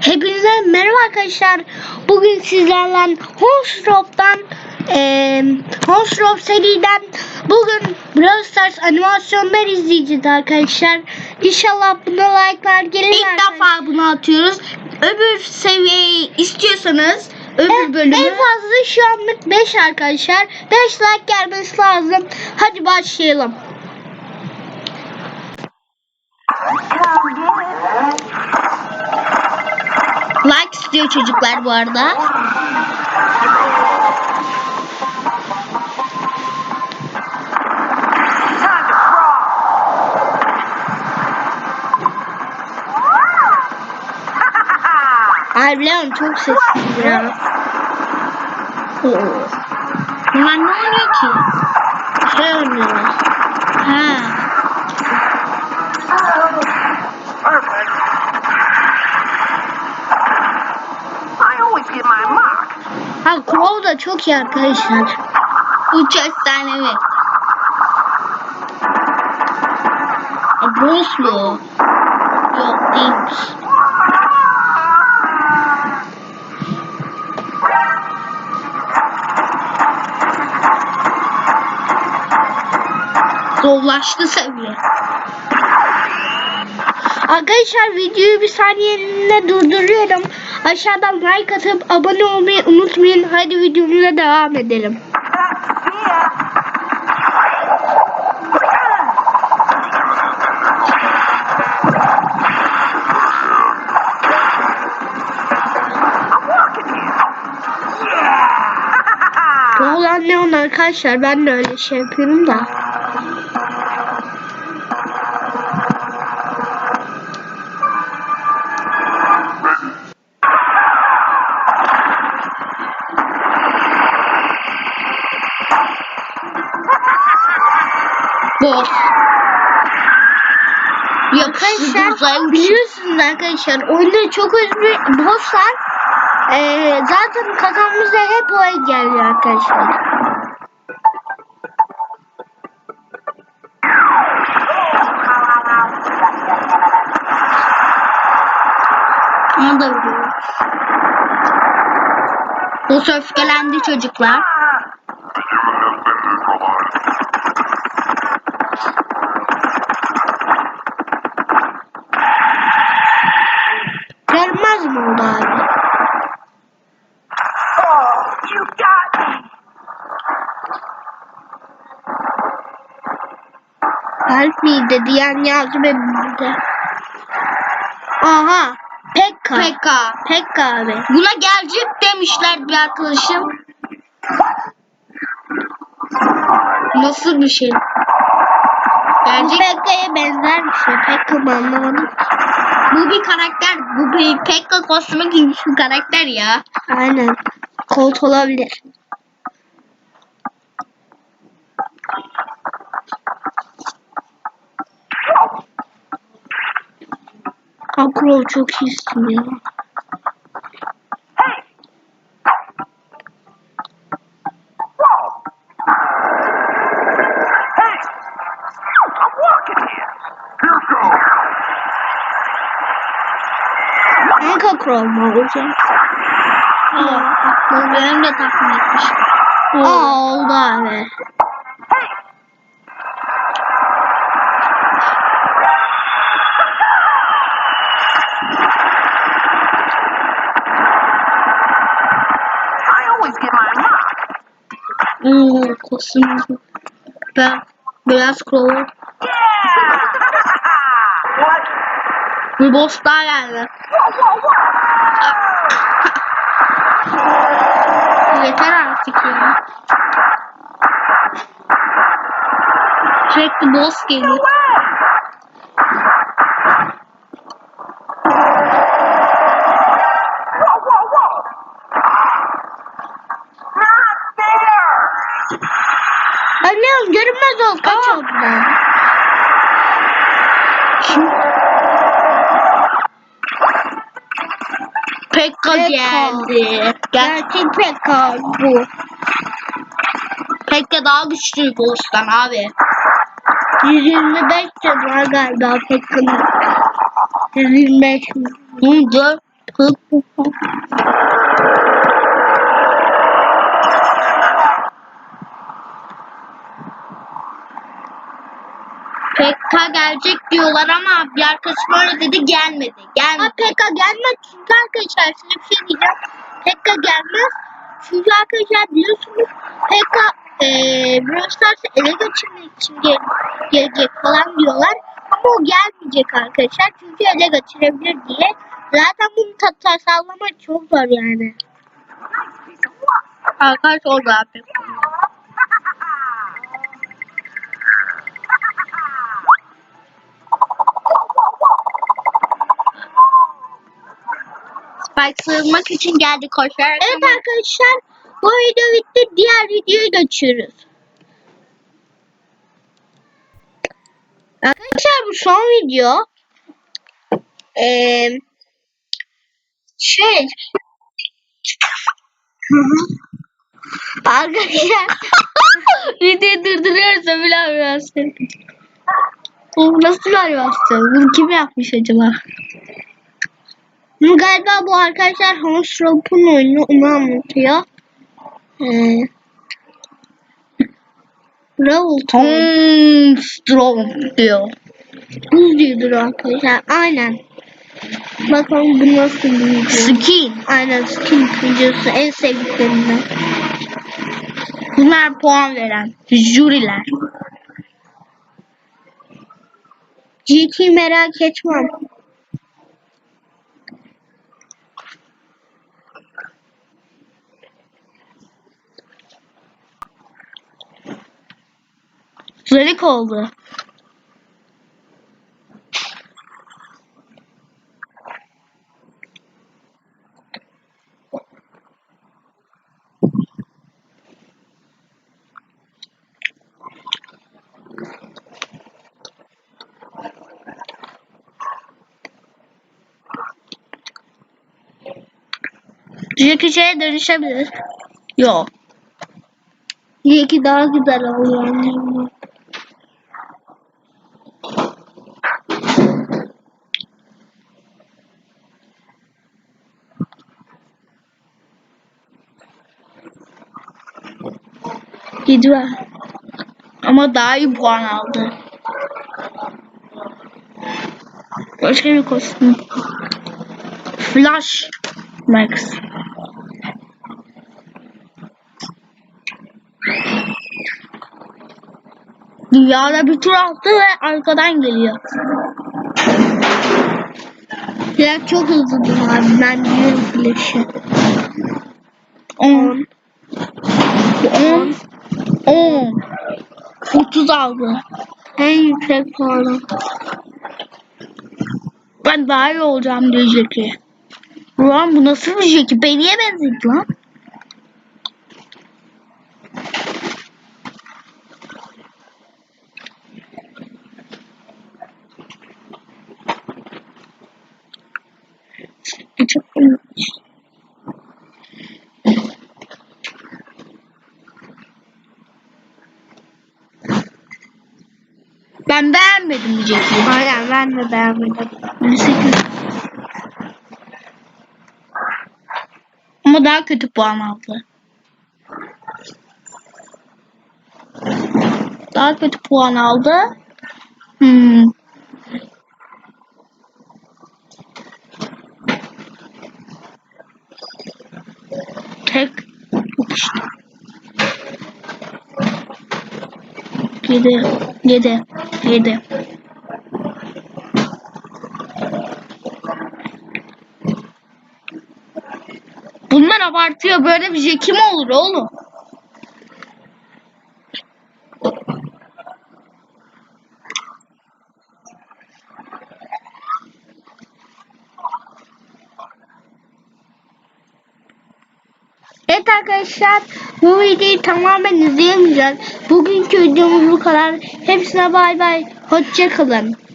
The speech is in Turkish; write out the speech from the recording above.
Hepinize merhaba arkadaşlar. Bugün sizlerle Honsrop'tan eee Honsrop seriden bugün Brawl Stars animasyonlar izleyeceğiz arkadaşlar. İnşallah buna like'lar gelir. İlk defa bunu atıyoruz. Öbür seviyeyi istiyorsanız öbür en, bölümü en fazla şu anlık 5 arkadaşlar. 5 like gelmesi lazım. Hadi başlayalım. Like istiyor çocuklar bu arada. Harbiden çok sessiz. Oo. Bunlar ne oluyor ki? Şey oynuyorlar. Ha. Ha Crow da çok iyi arkadaşlar. Üç efsanevi. E, Bruce'lu. Yok değilmiş. Zorlaştı seviye. Arkadaşlar videoyu bir saniyeliğine durduruyorum. Aşağıdan like atıp abone olmayı unutmayın. Hadi videomuza devam edelim. Crow'lar ne onlar arkadaşlar? Ben de öyle şey yapıyorum da. Boss. Arkadaşlar biliyorsunuz arkadaşlar oyunda çok özgür bosslar eee zaten kafamıza hep o geliyor arkadaşlar. Onu da. Boss öfkelendi çocuklar. Dedi yani yardım edin dedi. Aha. Pekka. Pekka. Pekka abi. Buna gelecek demişler bir arkadaşım. Nasıl bir şey? Gelecek. Pekka'ya benzer bir şey. Pekka mı anlamadım. Bu bir karakter. Bu bir Pekka kostümü giymiş bir karakter ya. Aynen. Colt olabilir. Akro çok iyisin ya. Hangi Akro mu olacak? Aa, benim de tahmin etmiş. Aa oldu abi. Kostüm. Ben biraz what? Bir boss daha geldi. Yeter artık ya. Sürekli boss geliyor. oldu? Kaç oldu ben? Kim? Pekka geldi. Gerçek Pekka bu. Pekka daha güçlü Ghost'tan abi. 125 de var galiba Pekka'nın. 125. 4. PK gelecek diyorlar ama bir arkadaşım öyle dedi gelmedi. Gelmedi. Ha, PK gelmez çünkü arkadaşlar size bir şey diyeceğim. PK gelmez. Çünkü arkadaşlar biliyorsunuz PK e, Brawl ele geçirmek için gel gelecek falan diyorlar. Ama o gelmeyecek arkadaşlar. Çünkü ele geçirebilir diye. Zaten bunu tatlı sallamak çok zor yani. Arkadaş oldu abi. Spike sığınmak için geldi koşarak Evet ama arkadaşlar bu video bitti. Diğer videoyu geçiyoruz. Arkadaşlar bu son video. Ee, şey Arkadaşlar videoyu durduruyorsa bile biraz. Bu nasıl animasyon? Bunu kim yapmış acaba? Galiba bu arkadaşlar Hans Romp'un oyunu onu anlatıyor. Ee, Talk. Hmm, strong diyor. Buz diyordur arkadaşlar. Aynen. Bakalım bu nasıl bir video. Skin. Aynen skin videosu en sevdiklerimden. Bunlar puan veren jüriler. GT merak etmem. Zarık oldu. Jackie dönüşebilir. Yok. GT daha güzel oluyor. Yani. Gidiyor. Ama daha iyi puan aldı. Başka bir kostüm. Flash Max. Dünyada bir tur attı ve arkadan geliyor. Flash çok hızlıdır abi. Ben biliyorum Flash'ı. 10 10 10 30 aldı. En yüksek puanı. Ben daha iyi olacağım diyor Jackie. Ulan bu nasıl bir Jackie? Beni niye benzedi lan? Bu çok iyiymiş. Ben Jackie'yi. Aynen ben de beğenmedim. 8. Ama daha kötü puan aldı. Daha kötü puan aldı. Hmm. Tek yapıştı. Yedi. Yedi. Yedi. Bunlar abartıyor. Böyle bir Jackie mi olur oğlum? Evet arkadaşlar bu videoyu tamamen izleyemeyeceğiz. Bugünkü videomuz bu kadar. Hepsine bay bay. Hoşça kalın.